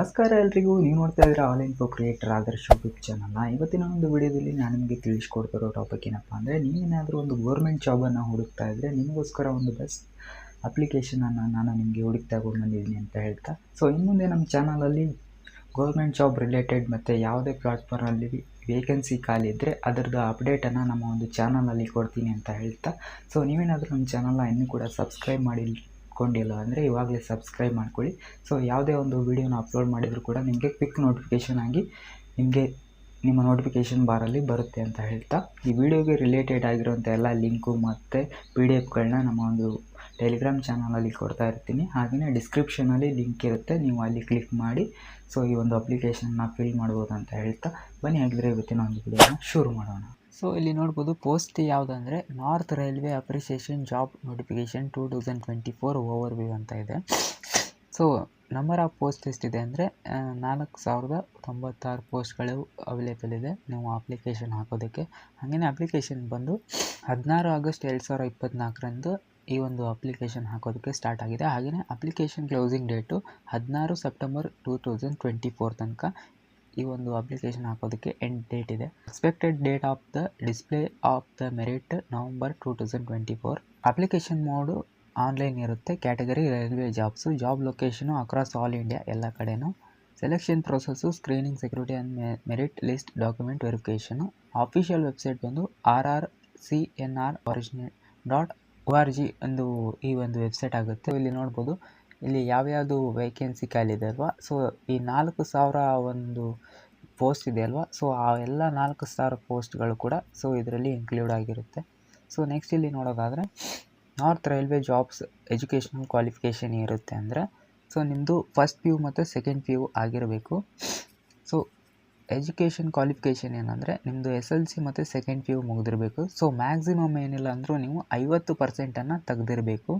ನಮಸ್ಕಾರ ಎಲ್ರಿಗೂ, ನೀವು ನೋಡ್ತಾ ಇದ್ದೀರಾ all info creator Adarsha YouTube ಚಾನಲ್ನ ಇವತ್ತಿನ ಒಂದು ವಿಡಿಯೋದಲ್ಲಿ ನಾನು ನಿಮಗೆ ತಿಳಿಸ್ಕೊಡ್ತಿರೋ ಟಾಪಿಕ್ ಏನಪ್ಪ ಅಂದರೆ ನೀವೇನಾದರೂ ಒಂದು ಗೌರ್ಮೆಂಟ್ ಜಾಬನ್ನು ಹುಡುಕ್ತಾ ಇದ್ದರೆ ನಿಮಗೋಸ್ಕರ ಒಂದು ಬೆಸ್ಟ್ ಅಪ್ಲಿಕೇಶನನ್ನು ನಾನು ನಿಮಗೆ ಹುಡುಕ್ತಾ ಬಂದಿದ್ದೀನಿ ಅಂತ ಹೇಳ್ತಾ. ಸೊ ಇನ್ನು ಮುಂದೆ ನಮ್ಮ ಚಾನಲಲ್ಲಿ ಗೌರ್ಮೆಂಟ್ ಜಾಬ್ ರಿಲೇಟೆಡ್ ಮತ್ತು ಯಾವುದೇ ಪ್ಲಾಟ್ಫಾರ್ಮಲ್ಲಿ ವೇಕೆನ್ಸಿ ಖಾಲಿ ಇದ್ದರೆ ಅದರದ್ದು ಅಪ್ಡೇಟನ್ನು ನಮ್ಮ ಒಂದು ಚಾನಲಲ್ಲಿ ಕೊಡ್ತೀನಿ ಅಂತ ಹೇಳ್ತಾ. ಸೊ ನೀವೇನಾದರೂ ನಮ್ಮ ಚಾನಲ್ನ ಇನ್ನೂ ಕೂಡ ಸಬ್ಸ್ಕ್ರೈಬ್ ಮಾಡಿ ಕೊಂಡಿಲ್ಲ ಅಂದರೆ ಇವಾಗಲೇ ಸಬ್ಸ್ಕ್ರೈಬ್ ಮಾಡ್ಕೊಳ್ಳಿ. ಸೊ ಯಾವುದೇ ಒಂದು ವೀಡಿಯೋನ ಅಪ್ಲೋಡ್ ಮಾಡಿದರೂ ಕೂಡ ನಿಮಗೆ ಕ್ವಿಕ್ ನೋಟಿಫಿಕೇಷನ್ ಆಗಿ ನಿಮಗೆ ನಿಮ್ಮ ನೋಟಿಫಿಕೇಷನ್ ಬಾರಲ್ಲಿ ಬರುತ್ತೆ ಅಂತ ಹೇಳ್ತಾ. ಈ ವಿಡಿಯೋಗೆ ರಿಲೇಟೆಡ್ ಆಗಿರುವಂಥ ಎಲ್ಲ ಲಿಂಕು ಮತ್ತು ಪಿ ಡಿ ಎಫ್ಗಳನ್ನ ನಮ್ಮ ಒಂದು ಟೆಲಿಗ್ರಾಮ್ ಚಾನಲಲ್ಲಿ ಕೊಡ್ತಾ ಇರ್ತೀನಿ. ಹಾಗೆಯೇ ಡಿಸ್ಕ್ರಿಪ್ಷನಲ್ಲಿ ಲಿಂಕ್ ಇರುತ್ತೆ, ನೀವು ಅಲ್ಲಿ ಕ್ಲಿಕ್ ಮಾಡಿ. ಸೊ ಈ ಒಂದು ಅಪ್ಲಿಕೇಶನ್ನ ಫಿಲ್ ಮಾಡ್ಬೋದು ಅಂತ ಹೇಳ್ತಾ. ಬನ್ನಿ ಹಾಗಿದ್ರೆ ಇವತ್ತಿನ ಒಂದು ವಿಡಿಯೋನ ಶುರು ಮಾಡೋಣ. ಸೊ ಇಲ್ಲಿ ನೋಡ್ಬೋದು post ಯಾವುದಂದರೆ north railway apprenticeship job notification two thousand twenty four overview ಅಂತ ಇದೆ. ಸೊ ನಂಬರ್ ಆಫ್ ಪೋಸ್ಟ್ ಎಷ್ಟಿದೆ ಅಂದರೆ ನಾಲ್ಕು ಸಾವಿರದ ತೊಂಬತ್ತಾರು ಪೋಸ್ಟ್ಗಳು ಅವೈಲೇಬಲ್ ಇದೆ. ನೀವು ಅಪ್ಲಿಕೇಶನ್ ಹಾಕೋದಕ್ಕೆ. ಹಾಗೆಯೇ ಅಪ್ಲಿಕೇಶನ್ ಬಂದು ಹದಿನಾರು ಆಗಸ್ಟ್ ಎರಡು ಸಾವಿರ ಇಪ್ಪತ್ತ್ನಾಲ್ಕರಂದು ಈ ಒಂದು ಅಪ್ಲಿಕೇಶನ್ ಹಾಕೋದಕ್ಕೆ ಸ್ಟಾರ್ಟ್ ಆಗಿದೆ. ಹಾಗೆಯೇ ಅಪ್ಲಿಕೇಶನ್ ಕ್ಲೋಸಿಂಗ್ ಡೇಟು ಹದಿನಾರು September two thousand twenty four ತನಕ ಈ ಒಂದು ಅಪ್ಲಿಕೇಶನ್ ಹಾಕೋದಕ್ಕೆ ಎಂಡ್ ಡೇಟ್ ಇದೆ. Expected date of the display of the merit November two thousand twenty four application mode online ಇರುತ್ತೆ. Category railway jobs job location across all India ಎಲ್ಲ ಕಡೆನೂ. Selection process screening security and merit list document verification official website ಬಂದು R R C N R original dot O R G ಒಂದು ಈ ಒಂದು website ಆಗುತ್ತೆ. ಇಲ್ಲಿ ನೋಡ್ಬೋದು ಇಲ್ಲಿ ಯಾವ್ಯಾವುದು ವೇಕೆನ್ಸಿ ಖಾಲಿ ಇದೆ ಅಲ್ವಾ? ಸೊ ಈ ನಾಲ್ಕು ಸಾವಿರ ಒಂದು ಪೋಸ್ಟ್ ಇದೆ ಅಲ್ವಾ? ಸೊ ಆ ಎಲ್ಲ ನಾಲ್ಕು ಸಾವಿರ ಪೋಸ್ಟ್ಗಳು ಕೂಡ ಸೊ ಇದರಲ್ಲಿ ಇನ್ಕ್ಲೂಡ್ ಆಗಿರುತ್ತೆ. ಸೊ ನೆಕ್ಸ್ಟ್ ಇಲ್ಲಿ ನೋಡೋದಾದರೆ north railway jobs educational qualification ಇರುತ್ತೆ ಅಂದರೆ ಸೊ ನಿಮ್ಮದು ಫಸ್ಟ್ ಪಿ ಯು ಮತ್ತು ಸೆಕೆಂಡ್ ಪಿ ಯು ಆಗಿರಬೇಕು. ಸೊ ಎಜುಕೇಷನ್ ಕ್ವಾಲಿಫಿಕೇಷನ್ ಏನಂದರೆ ನಿಮ್ಮದು ಎಸ್ ಎಲ್ ಸಿ ಮತ್ತು ಸೆಕೆಂಡ್ ಪಿ ಯು ಮುಗಿದಿರಬೇಕು. ಸೊ ಮ್ಯಾಕ್ಸಿಮಮ್ ಏನಿಲ್ಲ ಅಂದರೂ ನೀವು ಐವತ್ತು ಪರ್ಸೆಂಟನ್ನು ತೆಗೆದಿರಬೇಕು.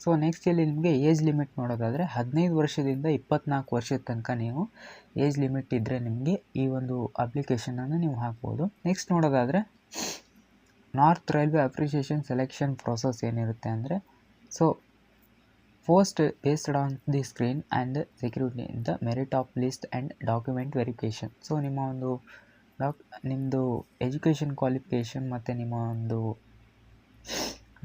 ಸೊ ನೆಕ್ಸ್ಟ್ ಇಲ್ಲಿ ನಿಮಗೆ ಏಜ್ ಲಿಮಿಟ್ ನೋಡೋದಾದರೆ ಹದಿನೈದು ವರ್ಷದಿಂದ ಇಪ್ಪತ್ನಾಲ್ಕು ವರ್ಷದ ತನಕ ನೀವು ಏಜ್ ಲಿಮಿಟ್ ಇದ್ದರೆ ನಿಮಗೆ ಈ ಒಂದು ಅಪ್ಲಿಕೇಶನನ್ನು ನೀವು ಹಾಕ್ಬೋದು. ನೆಕ್ಸ್ಟ್ ನೋಡೋದಾದರೆ north railway apprenticeship selection process ಏನಿರುತ್ತೆ ಅಂದರೆ so post based on the screen and security the merit of list and document verification so ನಿಮ್ಮ ಒಂದು ಡಾಕ್ ನಿಮ್ಮದು ಎಜುಕೇಷನ್ ಕ್ವಾಲಿಫಿಕೇಷನ್ ಮತ್ತು ನಿಮ್ಮ ಒಂದು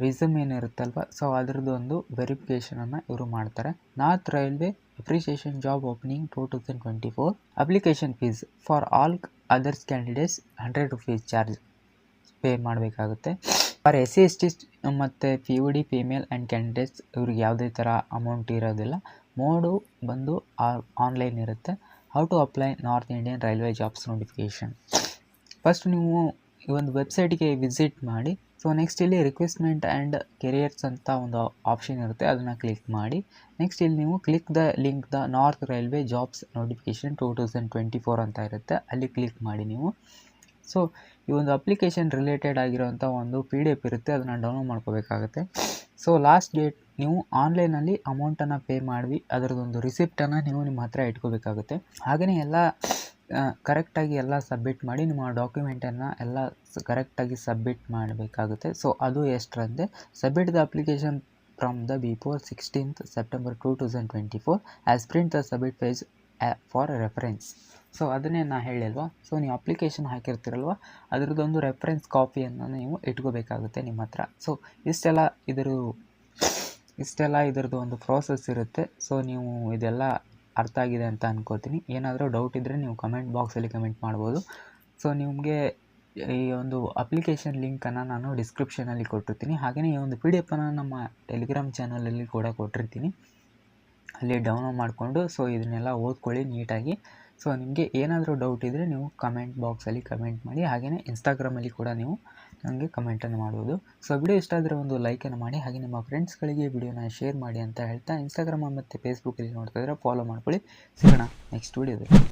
ರಿಸಮ್ ಏನಿರುತ್ತಲ್ವ? ಸೊ ಅದರದ್ದು ಒಂದು ವೆರಿಫಿಕೇಷನನ್ನು ಇವರು ಮಾಡ್ತಾರೆ. North railway apprenticeship job opening two thousand twenty four application fees for all others candidates hundred rupees charge pay ಮಾಡಬೇಕಾಗುತ್ತೆ. For S C S T ಮತ್ತು P U D female and candidates ಇವ್ರಿಗೆ ಯಾವುದೇ ಥರ ಅಮೌಂಟ್ ಇರೋದಿಲ್ಲ. Mode ಬಂದು online ಇರುತ್ತೆ. How to apply north Indian railway jobs notification first ನೀವು ಈ ಒಂದು ವೆಬ್ಸೈಟ್ಗೆ ವಿಸಿಟ್ ಮಾಡಿ. ಸೊ ನೆಕ್ಸ್ಟ್ ಇಲ್ಲಿ ರಿಕ್ವೆಸ್ಟ್ಮೆಂಟ್ ಆ್ಯಂಡ್ ಕೆರಿಯರ್ಸ್ ಅಂತ ಒಂದು ಆಪ್ಷನ್ ಇರುತ್ತೆ. ಅದನ್ನು ಕ್ಲಿಕ್ ಮಾಡಿ. ನೆಕ್ಸ್ಟ್ ಇಲ್ಲಿ ನೀವು click the link the north railway jobs notification two thousand twenty four ಅಂತ ಇರುತ್ತೆ. ಅಲ್ಲಿ ಕ್ಲಿಕ್ ಮಾಡಿ ನೀವು. ಸೊ ಈ ಒಂದು ಅಪ್ಲಿಕೇಶನ್ ರಿಲೇಟೆಡ್ ಆಗಿರೋಂಥ ಒಂದು ಪಿ ಡಿ ಎಫ್ ಇರುತ್ತೆ. ಅದನ್ನು ಡೌನ್ಲೋಡ್ ಮಾಡ್ಕೋಬೇಕಾಗುತ್ತೆ. ಸೊ ಲಾಸ್ಟ್ ಡೇಟ್ ನೀವು ಆನ್ಲೈನಲ್ಲಿ ಅಮೌಂಟನ್ನು ಪೇ ಮಾಡಿ ಅದರದ್ದೊಂದು ರಿಸಿಪ್ಟನ್ನು ನೀವು ನಿಮ್ಮ ಹತ್ರ ಇಟ್ಕೋಬೇಕಾಗುತ್ತೆ. ಹಾಗೆಯೇ ಎಲ್ಲ ಕರೆಕ್ಟಾಗಿ ಎಲ್ಲ ಸಬ್ಮಿಟ್ ಮಾಡಿ ನಿಮ್ಮ ಡಾಕ್ಯುಮೆಂಟನ್ನು ಎಲ್ಲ ಕರೆಕ್ಟಾಗಿ ಸಬ್ಮಿಟ್ ಮಾಡಬೇಕಾಗುತ್ತೆ. ಸೊ ಅದು ಎಷ್ಟರಂದೆ submit the application from the before sixteenth September two thousand twenty four as print the submit page for reference so ಅದನ್ನೇ ನಾನು ಹೇಳಿಲ್ವಾ? ಸೊ ನೀವು ಅಪ್ಲಿಕೇಶನ್ ಹಾಕಿರ್ತೀರಲ್ವ? ಅದರದ್ದೊಂದು ರೆಫರೆನ್ಸ್ ಕಾಪಿಯನ್ನು ನೀವು ಇಟ್ಕೋಬೇಕಾಗುತ್ತೆ ನಿಮ್ಮ ಹತ್ರ. ಸೊ ಇಷ್ಟೆಲ್ಲ ಇದರ ಇಷ್ಟೆಲ್ಲ ಇದರದ್ದು ಒಂದು ಪ್ರೋಸೆಸ್ ಇರುತ್ತೆ. ಸೊ ನೀವು ಇದೆಲ್ಲ ಅರ್ಥ ಆಗಿದೆ ಅಂತ ಅನ್ಕೋತೀನಿ. ಏನಾದರೂ ಡೌಟ್ ಇದ್ದರೆ ನೀವು ಕಮೆಂಟ್ ಬಾಕ್ಸಲ್ಲಿ ಕಮೆಂಟ್ ಮಾಡ್ಬೋದು. ಸೊ ನಿಮಗೆ ಈ ಒಂದು ಅಪ್ಲಿಕೇಶನ್ ಲಿಂಕನ್ನು ನಾನು ಡಿಸ್ಕ್ರಿಪ್ಷನಲ್ಲಿ ಕೊಟ್ಟಿರ್ತೀನಿ. ಹಾಗೆಯೇ ಈ ಒಂದು ಪಿ ಡಿ ಎಫನ್ನು ನಮ್ಮ ಟೆಲಿಗ್ರಾಮ್ ಚಾನಲಲ್ಲಿ ಕೂಡ ಕೊಟ್ಟಿರ್ತೀನಿ. ಅಲ್ಲಿ ಡೌನ್ಲೋಡ್ ಮಾಡಿಕೊಂಡು ಸೊ ಇದನ್ನೆಲ್ಲ ಓದ್ಕೊಳ್ಳಿ ನೀಟಾಗಿ. ಸೊ ನಿಮಗೆ ಏನಾದರೂ ಡೌಟ್ ಇದ್ದರೆ ನೀವು ಕಮೆಂಟ್ ಬಾಕ್ಸಲ್ಲಿ ಕಮೆಂಟ್ ಮಾಡಿ. ಹಾಗೆಯೇ ಇನ್ಸ್ಟಾಗ್ರಾಮಲ್ಲಿ ಕೂಡ ನೀವು ನನಗೆ ಕಮೆಂಟನ್ನು ಮಾಡುವುದು. ಸೊ ವಿಡಿಯೋ ಇಷ್ಟ ಆದರೆ ಒಂದು ಲೈಕನ್ನು ಮಾಡಿ, ಹಾಗೆ ನಿಮ್ಮ ಫ್ರೆಂಡ್ಸ್ಗಳಿಗೆ ವಿಡಿಯೋನ ಶೇರ್ ಮಾಡಿ ಅಂತ ಹೇಳ್ತಾ ಇನ್ಸ್ಟಾಗ್ರಾಮ್ ಮತ್ತು ಫೇಸ್ಬುಕ್ಕಲ್ಲಿ ನೋಡ್ತಾ ಇದ್ದರೆ ಫಾಲೋ ಮಾಡ್ಕೊಳ್ಳಿ. ಸಿಗೋಣ ನೆಕ್ಸ್ಟ್ ವಿಡಿಯೋದಲ್ಲಿ